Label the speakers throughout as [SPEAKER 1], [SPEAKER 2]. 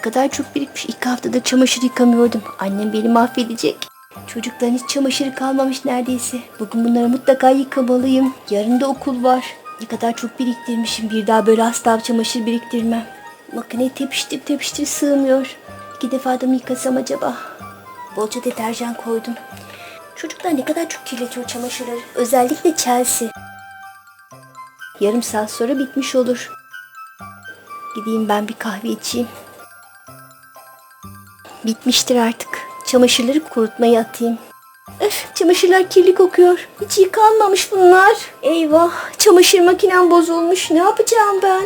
[SPEAKER 1] Ne kadar çok birikmiş. İki haftadır çamaşır yıkamıyordum. Annem beni mahvedecek. Çocukların hiç çamaşırı kalmamış neredeyse. Bugün bunları mutlaka yıkamalıyım. Yarın da okul var. Ne kadar çok biriktirmişim. Bir daha böyle asla çamaşır biriktirmem. Makineye tepiştir tepiştir sığmıyor. İki defa da mı yıkasam acaba? Bolca deterjan koydum. Çocuklar ne kadar çok kirletiyor çamaşırları. Özellikle Chelsea. Yarım saat sonra bitmiş olur. Gideyim ben bir kahve içeyim. Bitmiştir artık. Çamaşırları kurutmaya atayım. Öf, çamaşırlar kirli kokuyor. Hiç yıkanmamış bunlar. Eyvah, çamaşır makinem bozulmuş. Ne yapacağım ben?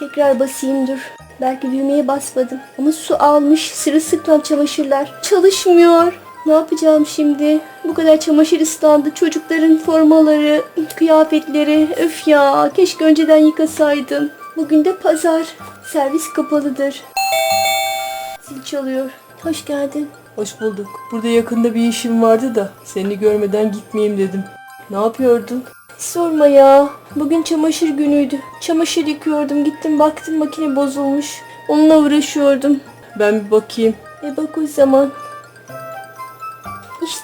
[SPEAKER 1] Tekrar basayım dur. Belki düğmeye basmadım. Ama su almış sırılsıklam çamaşırlar. Çalışmıyor. Ne yapacağım şimdi? Bu kadar çamaşır ıslandı. Çocukların formaları, kıyafetleri. Öf ya, keşke önceden yıkasaydım. Bugün de pazar. Servis kapalıdır. Zil çalıyor. Hoş geldin.
[SPEAKER 2] Hoş bulduk. Burada yakında bir işim vardı da seni görmeden gitmeyeyim dedim. Ne yapıyordun?
[SPEAKER 1] Sorma ya. Bugün çamaşır günüydü. Çamaşır yıkıyordum. Gittim baktım makine bozulmuş. Onunla uğraşıyordum.
[SPEAKER 2] Ben bir bakayım.
[SPEAKER 1] E bak o zaman.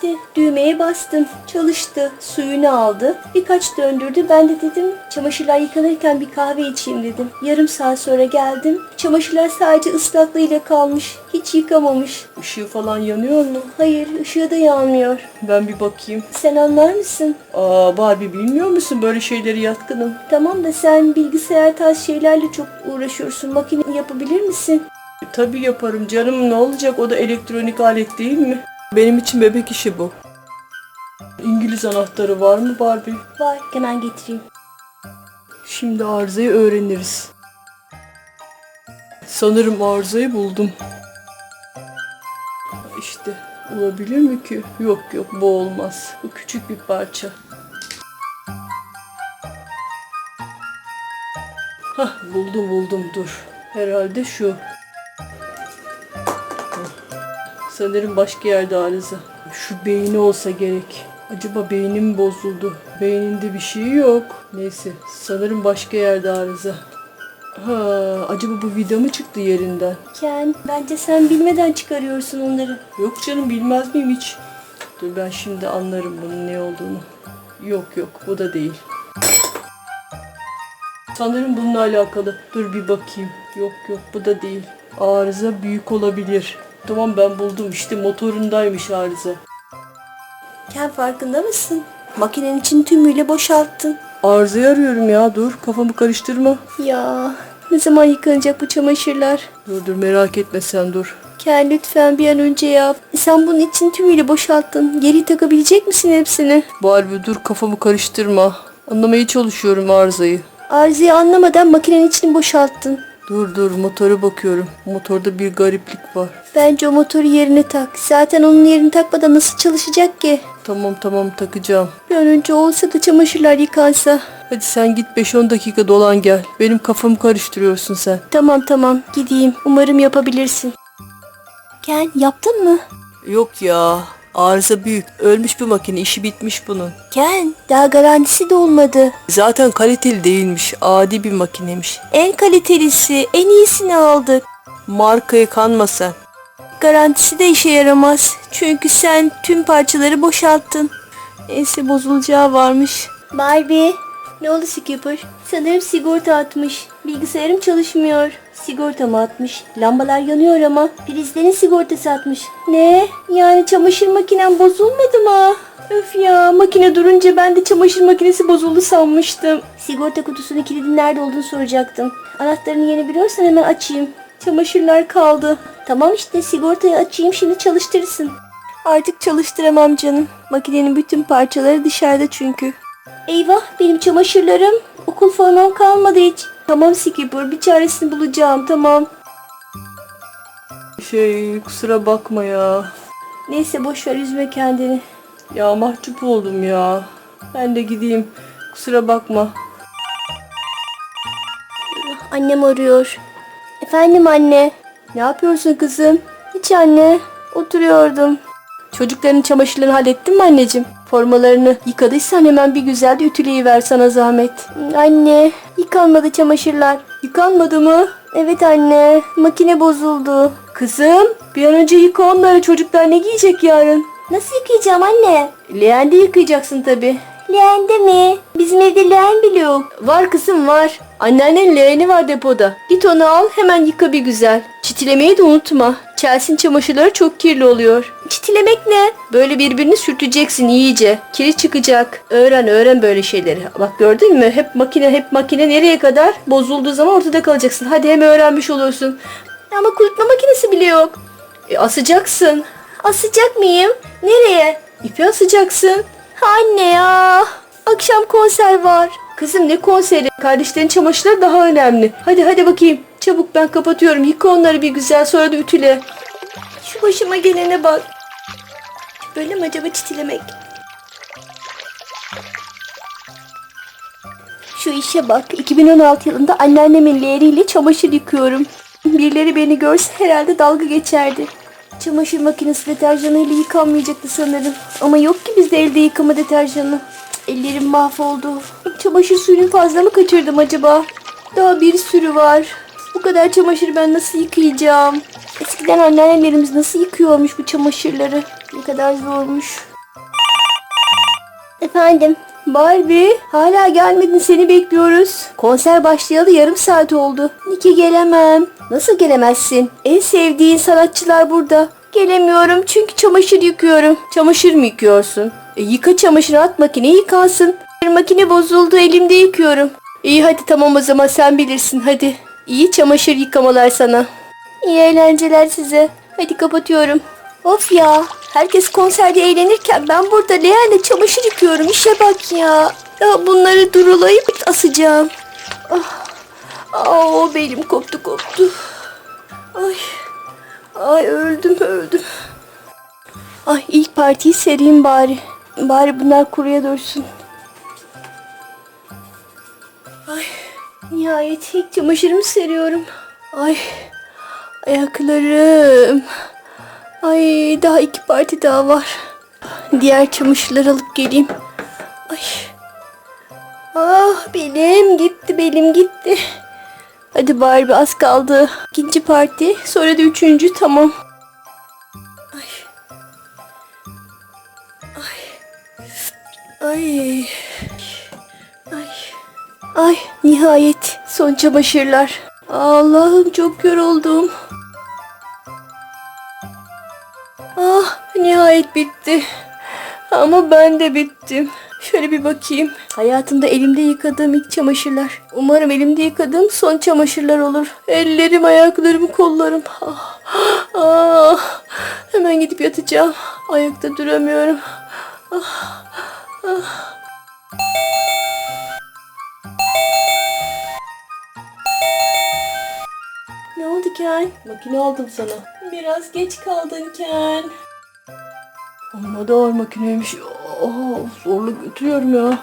[SPEAKER 1] İşte düğmeye bastım. Çalıştı. Suyunu aldı. Birkaç döndürdü. Ben de dedim çamaşırlar yıkanırken bir kahve içeyim dedim. Yarım saat sonra geldim. Çamaşırlar sadece ıslaklığıyla kalmış. Hiç yıkamamış.
[SPEAKER 2] Işığı falan yanıyor mu?
[SPEAKER 1] Hayır ışığı da yanmıyor.
[SPEAKER 2] Ben bir bakayım.
[SPEAKER 1] Sen anlar mısın?
[SPEAKER 2] Aa Barbie bilmiyor musun böyle şeyleri yatkınım.
[SPEAKER 1] Tamam da sen bilgisayar tarz şeylerle çok uğraşıyorsun. Makine yapabilir misin?
[SPEAKER 2] Tabii yaparım canım ne olacak o da elektronik alet değil mi? Benim için bebek işi bu. İngiliz anahtarı var mı Barbie?
[SPEAKER 1] Var. Hemen getireyim.
[SPEAKER 2] Şimdi arızayı öğreniriz. Sanırım arızayı buldum. İşte olabilir mi ki? Yok yok bu olmaz. Bu küçük bir parça. Hah buldum buldum dur. Herhalde şu. Sanırım başka yerde arıza. Şu beyni olsa gerek. Acaba beynim bozuldu? Beyninde bir şey yok. Neyse sanırım başka yerde arıza. Ha, acaba bu vida mı çıktı yerinden?
[SPEAKER 1] Ken, bence sen bilmeden çıkarıyorsun onları.
[SPEAKER 2] Yok canım bilmez miyim hiç? Dur ben şimdi anlarım bunun ne olduğunu. Yok yok bu da değil. Sanırım bununla alakalı. Dur bir bakayım. Yok yok bu da değil. Arıza büyük olabilir. Tamam ben buldum işte motorundaymış arıza.
[SPEAKER 1] Ken farkında mısın? Makinenin içini tümüyle boşalttın.
[SPEAKER 2] Arızayı arıyorum ya dur kafamı karıştırma.
[SPEAKER 1] Ya, ne zaman yıkanacak bu çamaşırlar?
[SPEAKER 2] Dur dur merak etme sen dur.
[SPEAKER 1] Ken lütfen bir an önce yap. Sen bunun içini tümüyle boşalttın. Geri takabilecek misin hepsini?
[SPEAKER 2] Barbie dur kafamı karıştırma. Anlamaya çalışıyorum arızayı.
[SPEAKER 1] Arızayı anlamadan makinenin içini boşalttın.
[SPEAKER 2] Dur dur motora bakıyorum. Motorda bir gariplik var.
[SPEAKER 1] Bence o motoru yerine tak. Zaten onun yerini takmadan nasıl çalışacak ki?
[SPEAKER 2] Tamam tamam takacağım.
[SPEAKER 1] Bir an önce olsa da çamaşırlar yıkansa.
[SPEAKER 2] Hadi sen git 5-10 dakika dolan gel. Benim kafamı karıştırıyorsun sen.
[SPEAKER 1] Tamam tamam gideyim. Umarım yapabilirsin. Ken yaptın mı?
[SPEAKER 2] Yok ya. Arıza büyük. Ölmüş bir makine. işi bitmiş bunun.
[SPEAKER 1] Ken daha garantisi de olmadı.
[SPEAKER 2] Zaten kaliteli değilmiş. Adi bir makinemiş.
[SPEAKER 1] En kalitelisi, en iyisini aldık.
[SPEAKER 2] Markayı kanma sen.
[SPEAKER 1] Garantisi de işe yaramaz. Çünkü sen tüm parçaları boşalttın. Neyse bozulacağı varmış. Barbie. Ne oldu Skipper? Sanırım sigorta atmış. Bilgisayarım çalışmıyor. Sigorta mı atmış? Lambalar yanıyor ama. Prizlerin sigortası atmış. Ne? Yani çamaşır makinem bozulmadı mı? Öf ya makine durunca ben de çamaşır makinesi bozuldu sanmıştım. Sigorta kutusunun kilidi nerede olduğunu soracaktım. Anahtarını yeni biliyorsan hemen açayım. Çamaşırlar kaldı. Tamam işte sigortayı açayım şimdi çalıştırırsın. Artık çalıştıramam canım. Makinenin bütün parçaları dışarıda çünkü. Eyvah benim çamaşırlarım. Okul formam kalmadı hiç. Tamam Skipper bir çaresini bulacağım tamam.
[SPEAKER 2] Şey kusura bakma ya.
[SPEAKER 1] Neyse boş ver üzme kendini.
[SPEAKER 2] Ya mahcup oldum ya. Ben de gideyim. Kusura bakma.
[SPEAKER 1] Annem arıyor. Efendim anne. Ne yapıyorsun kızım? Hiç anne. Oturuyordum. Çocukların çamaşırlarını hallettin mi anneciğim? Formalarını yıkadıysan hemen bir güzel de ütüleyiver sana zahmet. Anne, yıkanmadı çamaşırlar. Yıkanmadı mı? Evet anne, makine bozuldu.
[SPEAKER 2] Kızım bir an önce yıka onları çocuklar ne giyecek yarın?
[SPEAKER 1] Nasıl yıkayacağım anne?
[SPEAKER 2] Leğende yıkayacaksın tabi.
[SPEAKER 1] Leğende mi? Bizim evde leğen bile yok.
[SPEAKER 2] Var kızım var. Anneannenin leğeni var depoda. Git onu al hemen yıka bir güzel. Çitilemeyi de unutma. Chelsea'nin çamaşırları çok kirli oluyor.
[SPEAKER 1] Çitilemek ne?
[SPEAKER 2] Böyle birbirini sürteceksin iyice. Kiri çıkacak. Öğren öğren böyle şeyleri. Bak gördün mü? Hep makine hep makine nereye kadar? Bozulduğu zaman ortada kalacaksın. Hadi hem öğrenmiş olursun.
[SPEAKER 1] Ama kurutma makinesi bile yok.
[SPEAKER 2] E, asacaksın.
[SPEAKER 1] Asacak mıyım? Nereye?
[SPEAKER 2] İpi asacaksın.
[SPEAKER 1] Anne ya. Akşam konser var.
[SPEAKER 2] Kızım ne konseri? Kardeşlerin çamaşırları daha önemli. Hadi hadi bakayım. Çabuk ben kapatıyorum. Yıka onları bir güzel sonra da ütüle.
[SPEAKER 1] Şu başıma gelene bak. Böyle mi acaba çitilemek? Şu işe bak. 2016 yılında anneannemin leğeniyle çamaşır yıkıyorum. Birileri beni görse herhalde dalga geçerdi. Çamaşır makinesi deterjanıyla yıkanmayacaktı sanırım. Ama yok ki bizde elde yıkama deterjanı. Ellerim mahvoldu. Çamaşır suyunu fazla mı kaçırdım acaba? Daha bir sürü var. Kadar çamaşır ben nasıl yıkayacağım? Eskiden anneannelerimiz nasıl yıkıyormuş bu çamaşırları? Ne kadar zormuş. Efendim? Barbie hala gelmedin seni bekliyoruz. Konser başlayalı yarım saat oldu. Niki gelemem. Nasıl gelemezsin? En sevdiğin sanatçılar burada. Gelemiyorum çünkü çamaşır yıkıyorum.
[SPEAKER 2] Çamaşır mı yıkıyorsun?
[SPEAKER 1] E, yıka çamaşırı at makine yıkansın. Makine bozuldu elimde yıkıyorum.
[SPEAKER 2] İyi hadi tamam o zaman sen bilirsin hadi.
[SPEAKER 1] İyi çamaşır yıkamalar sana. İyi eğlenceler size. Hadi kapatıyorum. Of ya. Herkes konserde eğlenirken ben burada leğenle çamaşır yıkıyorum. İşe bak ya. Ya bunları durulayıp asacağım. Ah. Aa, belim koptu koptu. Ay. Ay öldüm öldüm. Ay ilk partiyi sereyim bari. Bari bunlar kuruya dursun. Nihayet ilk çamaşırımı seriyorum. Ay ayaklarım. Ay daha iki parti daha var. Diğer çamaşırları alıp geleyim. Ay. Ah belim gitti belim gitti. Hadi Barbie az kaldı. İkinci parti sonra da üçüncü tamam. Ay. Ay. Ay. Ay. Ay nihayet son çamaşırlar. Allah'ım çok yoruldum. Ah nihayet bitti. Ama ben de bittim. Şöyle bir bakayım. Hayatımda elimde yıkadığım ilk çamaşırlar. Umarım elimde yıkadığım son çamaşırlar olur. Ellerim, ayaklarım, kollarım. Ah, ah. Hemen gidip yatacağım. Ayakta duramıyorum. Ah, ah. Ken?
[SPEAKER 2] Makine aldım sana.
[SPEAKER 1] Biraz geç kaldın Ken.
[SPEAKER 2] Amma da ağır makineymiş. Aa, zorla götürüyorum ya.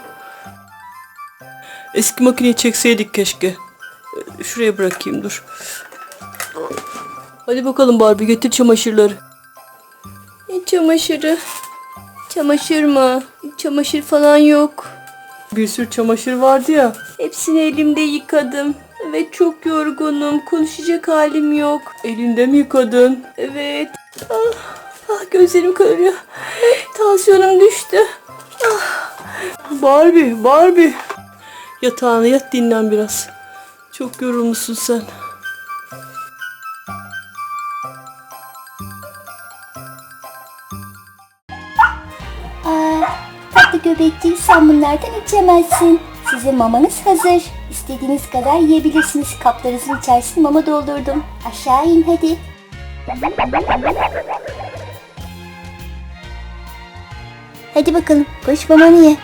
[SPEAKER 2] Eski makineyi çekseydik keşke. Ee, Şuraya bırakayım dur. Hadi bakalım Barbie getir çamaşırları.
[SPEAKER 1] Ne çamaşırı? Çamaşır mı? Çamaşır falan yok.
[SPEAKER 2] Bir sürü çamaşır vardı ya.
[SPEAKER 1] Hepsini elimde yıkadım. Evet çok yorgunum. Konuşacak halim yok.
[SPEAKER 2] Elinde mi yıkadın?
[SPEAKER 1] Evet. Ah, ah gözlerim kararıyor. Tansiyonum düştü.
[SPEAKER 2] Barbie, Barbie. Yatağına yat dinlen biraz. Çok yorulmuşsun sen.
[SPEAKER 3] Aa, tatlı göbekçik sen bunlardan içemezsin. Size mamanız hazır. İstediğiniz kadar yiyebilirsiniz. Kaplarınızın içerisine mama doldurdum. Aşağı in hadi. Hadi bakalım koş mamanı ye.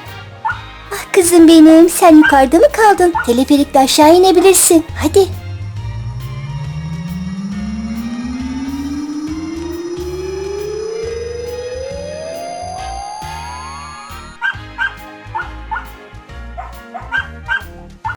[SPEAKER 3] Ah kızım benim sen yukarıda mı kaldın? Teleferikle aşağı inebilirsin. Hadi